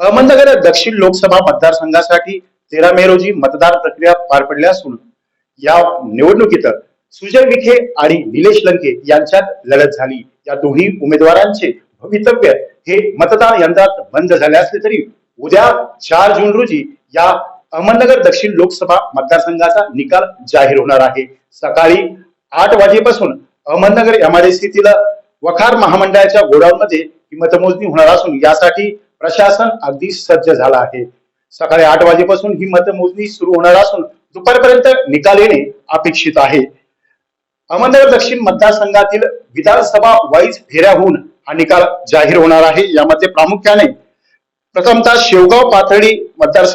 अहमदनगर दक्षिण लोकसभा मतदारसंघासाठी तेरा मे रोजी मतदार प्रक्रिया पार पडल्या असून या निवडणुकीत सुजय विखे आणि निलेश लंके यांच्यात लढत झाली. या दोन्ही उमेदवारांचे भवितव्य हे मतदान यंत्रात बंद झाले असले तरी उद्या चार जून रोजी या अहमदनगर दक्षिण लोकसभा मतदारसंघाचा निकाल जाहीर होणार आहे. सकाळी आठ वाजेपासून अहमदनगर एमआरएसीतील वखार महामंडळाच्या गोडाऊन मध्ये ही मतमोजणी होणार असून यासाठी प्रशासन अगदी सज्ज झालं आहे. सकाळी आठ वाजेपासून ही मतमोजणी सुरू होणार असून दुपारपर्यंत निकाल येणे अपेक्षित आहे. अहमदनगर दक्षिण मतदारसंघातील विधानसभा वाईज फेऱ्या होऊन हा निकाल जाहीर होणार आहे. यामध्ये प्रामुख्याने प्रथमतः शेवगाव पाथर्डी मतदार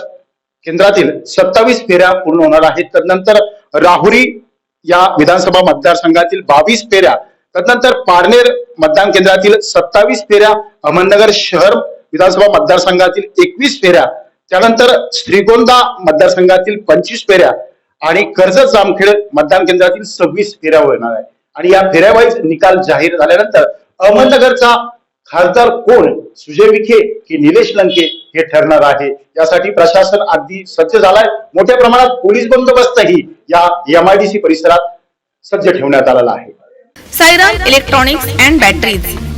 केंद्रातील सत्तावीस फेऱ्या पूर्ण होणार आहेत. तदनंतर राहुरी या विधानसभा मतदारसंघातील बावीस फेऱ्या तदनंतर पारनेर मतदान केंद्रातील सत्तावीस फेऱ्या अहमदनगर शहर विधानसभा मतदारसंघातील एकवीस फेऱ्या त्यानंतर श्रीगोंदा मतदारसंघातील पंचवीस फेऱ्या आणि कर्जत जामखेड मतदान केंद्रातील सव्वीस फेऱ्या होणार आहे. आणि या फेऱ्यावाईज निकाल जाहीर झाल्यानंतर अहमदनगरचा खासदार कोण? सुजय विखे की निलेश लंके हे ठरणार आहे. यासाठी प्रशासन अगदी सज्ज झालाय. मोठ्या प्रमाणात पोलीस बंदोबस्तही या एमआयडीसी परिसरात सज्ज ठेवण्यात आलेला आहे. Sairam electronics and batteries